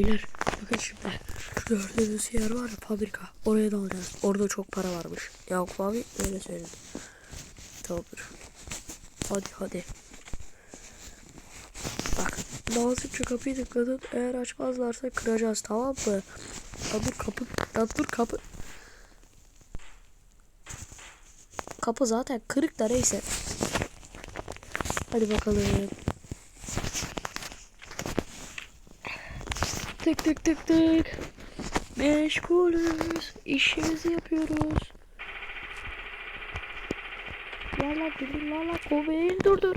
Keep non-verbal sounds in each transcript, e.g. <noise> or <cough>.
Beyler bakın şimdi şu gördüğünüz yer var ya fabrika oraya da alacağız. Orada çok para varmış. Yakup abi öyle söyledi. Tamamdır. Hadi hadi. Bak nazikçe kapıyı tıkladın. Eğer açmazlarsa kıracağız tamam mı? Ya dur kapı. Ya dur kapı. Kapı zaten kırık da neyse. Hadi bakalım. Tık tık tık tık. Meşgulüz. İşimizi yapıyoruz. Lala gülüm lala kobeyin dur dur.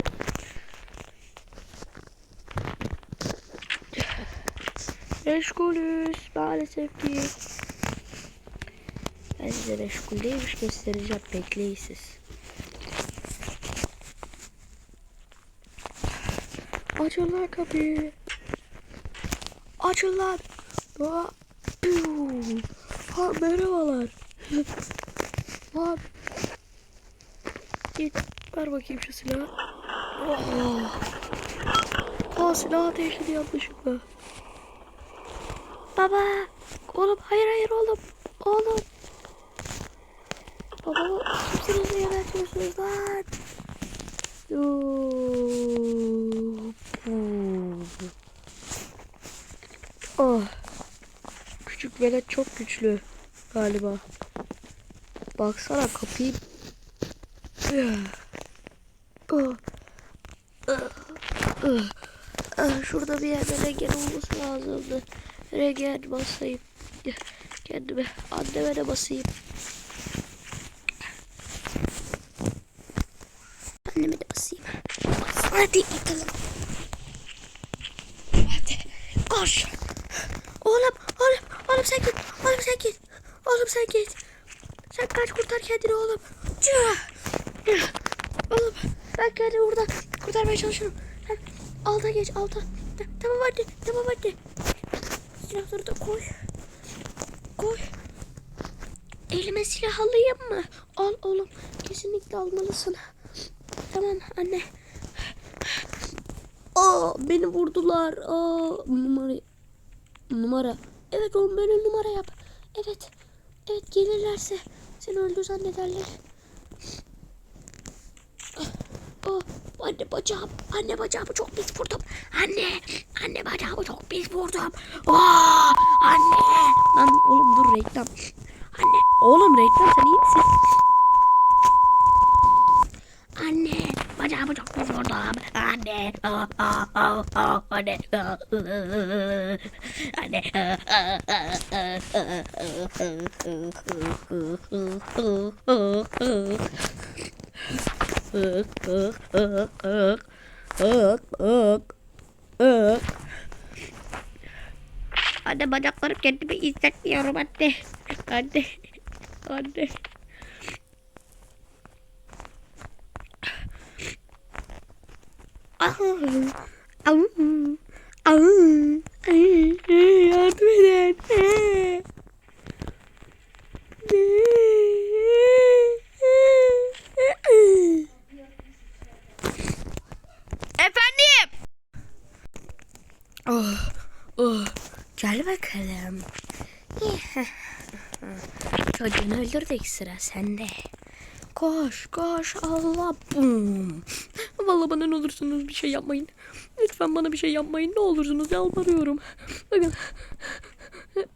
Meşgulüz maalesef ki. Ben size meşgul değilmiş göstereceğim. Bekleyin siz. Açın lan kapıyı. Açın lan. Doğa. Ha merhabalar. <laughs> Lan. Git. Ver bakayım şu silahı. Oh. Aa silah ateşledi yanlışlıkla. Baba. Oğlum hayır hayır oğlum. Oğlum. Baba kimsiniz niye yönetiyorsunuz lan? Yoo. Velet çok güçlü galiba. Baksana kapıyı. Şurada bir yerde regen olması lazımdı. Regen basayım. Kendime, anneme de basayım. Anneme de basayım. Bas, hadi bakalım. Hadi koş. Sen git. Oğlum sen git. Oğlum sen git. Sen kaç kurtar kendini oğlum. Oğlum ben kendimi buradan kurtarmaya çalışıyorum. Sen alta geç alta. Ta- Tamam hadi. Tamam hadi. Silahları da koy. Koy. Elime silah alayım mı? Al oğlum. Kesinlikle almalısın. Tamam anne. Aa beni vurdular. Aa numara numara. Evet oğlum böyle numara yap. Evet. Evet gelirlerse seni öldü zannederler. Oh, anne bacağım, anne bacağımı çok pis vurdum. Anne, anne bacağımı çok pis vurdum. Oh, anne. Lan oğlum dur reklam. Anne, oğlum reklam sen iyi misin? Anne, bacağımı çok pis vurdum. Anne, oh, oh, oh, oh, anne, oh, anne. Anne bacaklarım kendimi hissetmiyorum anne. Anne. Anne. Yardım edin. Efendim? Oh, oh. Gel bakalım. Çocuğunu öldürdük sıra sende. Koş koş Allah bum. Vallahi bana ne olursunuz bir şey yapmayın. Lütfen bana bir şey yapmayın ne olursunuz yalvarıyorum. Bakın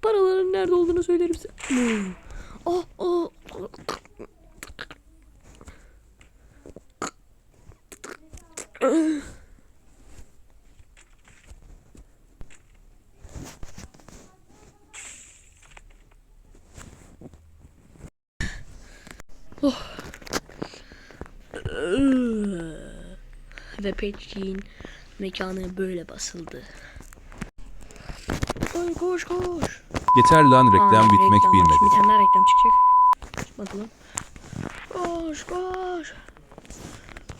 paraların nerede olduğunu söylerim size. Bum. Oh oh. Ve Peçin mekanı böyle basıldı. Koş koş koş. Yeter lan reklam Aa, bitmek reklam bilmedi. Bir tane daha reklam çıkacak. Çıkmadı lan. Koş koş.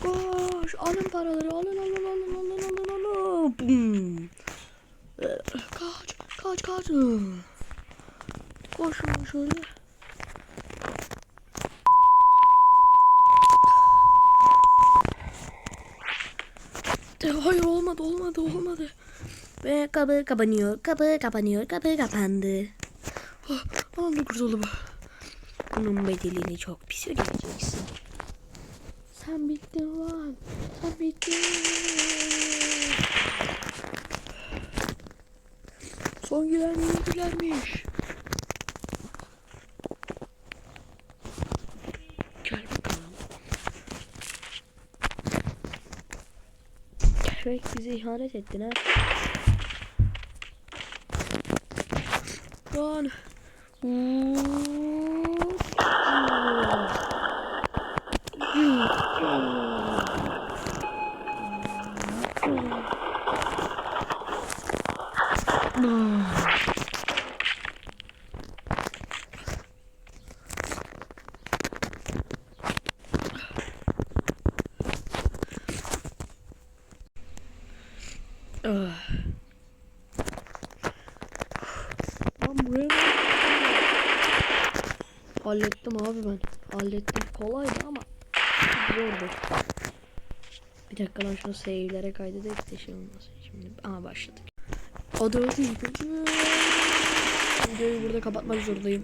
Koş. Alın paraları. Alın alın alın alın alın alın. Bum. Ee, Kaç kaç kaç. Koşun şöyle. De, hayır olmadı olmadı olmadı. Ve kapı kapanıyor. Kapı kapanıyor. Kapı kapandı. Oh, Tamamdır kurtuldum. Bunun bedelini çok pis ödeyeceksin. Sen bittin lan. Sen bittin. Son gülen gülenmiş. Gel bakalım. Shrek bize ihanet ettin ha. Lan. Ah. Lan buraya? Hallettim abi ben. Hallettim. Kolaydı ama zordu. Bir dakika lan şunu save'lere kaydedelim de şey olmasın. Şimdi ama başladık. O da Videoyu burada kapatmak zorundayım.